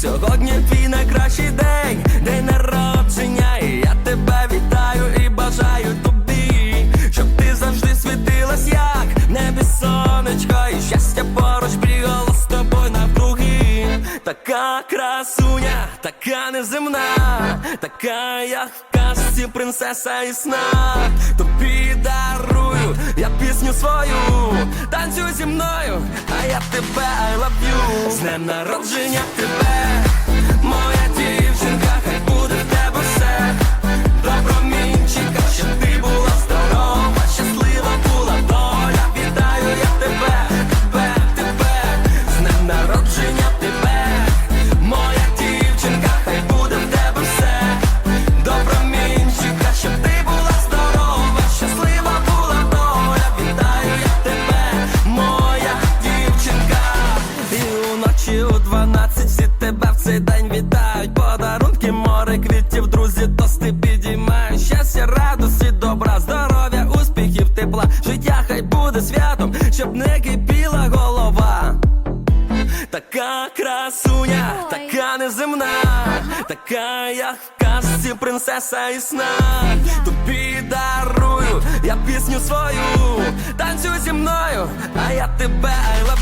Сьогодні твій найкращий день, день народження, і я тебе вітаю і бажаю тобі, щоб ти завжди світилась, як небі сонечко, і щастя поруч бігало з тобою навкруги. Така красуня, така неземна, така як в казці принцеса і сна. Тобі дарую я пісню свою, танцюй зі мною, а я тебе I love you З днем народження тебе, у 12 всі тебе в цей день вітають. Подарунки, море квітів, друзі, тости підіймають. Щастя, радості, добра, здоров'я, успіхів, тепла. Життя хай буде святом, щоб не кипіла голова. Така красуня, така неземна, така як в казці принцеса і сна. Тобі дарую я пісню свою, танцюй зі мною, а я тебе I love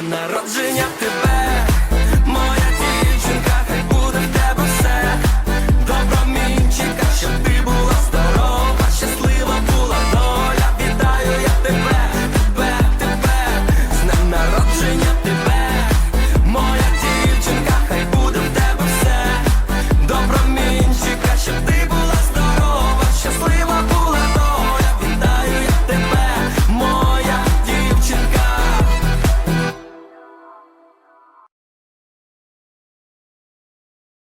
днем народження. ти